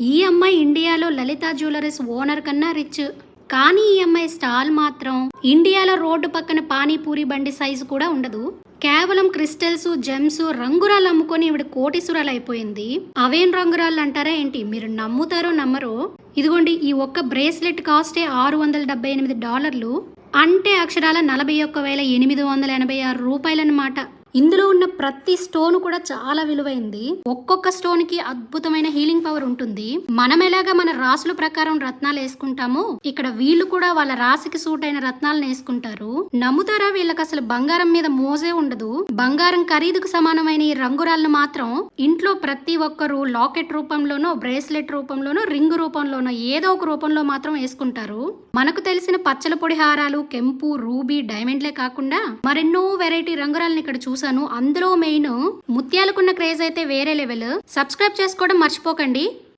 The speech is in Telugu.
ఈ అమ్మాయి ఇండియాలో లలిత జ్యువెలరీస్ ఓనర్ కన్నా రిచ్. కానీ ఈ అమ్మాయి స్టాల్ మాత్రం ఇండియాలో రోడ్డు పక్కన పానీపూరి బండి సైజు కూడా ఉండదు. కేవలం క్రిస్టల్స్ జెమ్స్ రంగురాలు అమ్ముకొని ఇవిడ కోటీసురాలు అయిపోయింది. అవేం రంగురాళ్ళు అంటారా ఏంటి? మీరు నమ్ముతారో నమ్మరో? ఇదిగోండి ఈ ఒక్క బ్రేస్లెట్ కాస్టే ఆరు వందల డెబ్బై ఎనిమిది డాలర్లు. అంటే అక్షరాల నలభై ఒక్క వేల ఎనిమిది వందల ఎనభై ఆరు రూపాయలన్నమాట. ఇందులో ఉన్న ప్రతి స్టోన్ కూడా చాలా విలువైంది. ఒక్కొక్క స్టోన్కి అద్భుతమైన హీలింగ్ పవర్ ఉంటుంది. మనం ఎలాగా మన రాసుల ప్రకారం రత్నాలు వేసుకుంటామో ఇక్కడ వీళ్ళు కూడా వాళ్ళ రాశికి సూట్ అయిన రత్నాలను వేసుకుంటారు. నమ్ముతారా వీళ్ళకి అసలు బంగారం మీద మోజే ఉండదు. బంగారం ఖరీదుకు సమానమైన ఈ రంగురాలను మాత్రం ఇంట్లో ప్రతి ఒక్కరు లాకెట్ రూపంలోనో బ్రేస్లెట్ రూపంలోనో రింగు రూపంలోనో ఏదో ఒక రూపంలో మాత్రం వేసుకుంటారు. మనకు తెలిసిన పచ్చల పొడి హారాలు కెంపు రూబీ డైమండ్లే కాకుండా మరెన్నో వెరైటీ రంగురాలను ఇక్కడ చూసాను అందులో మెయిన్ ముత్యాలకున్న క్రేజ్ అయితే వేరే లెవెల్. సబ్స్క్రైబ్ చేసుకోవడం మర్చిపోకండి.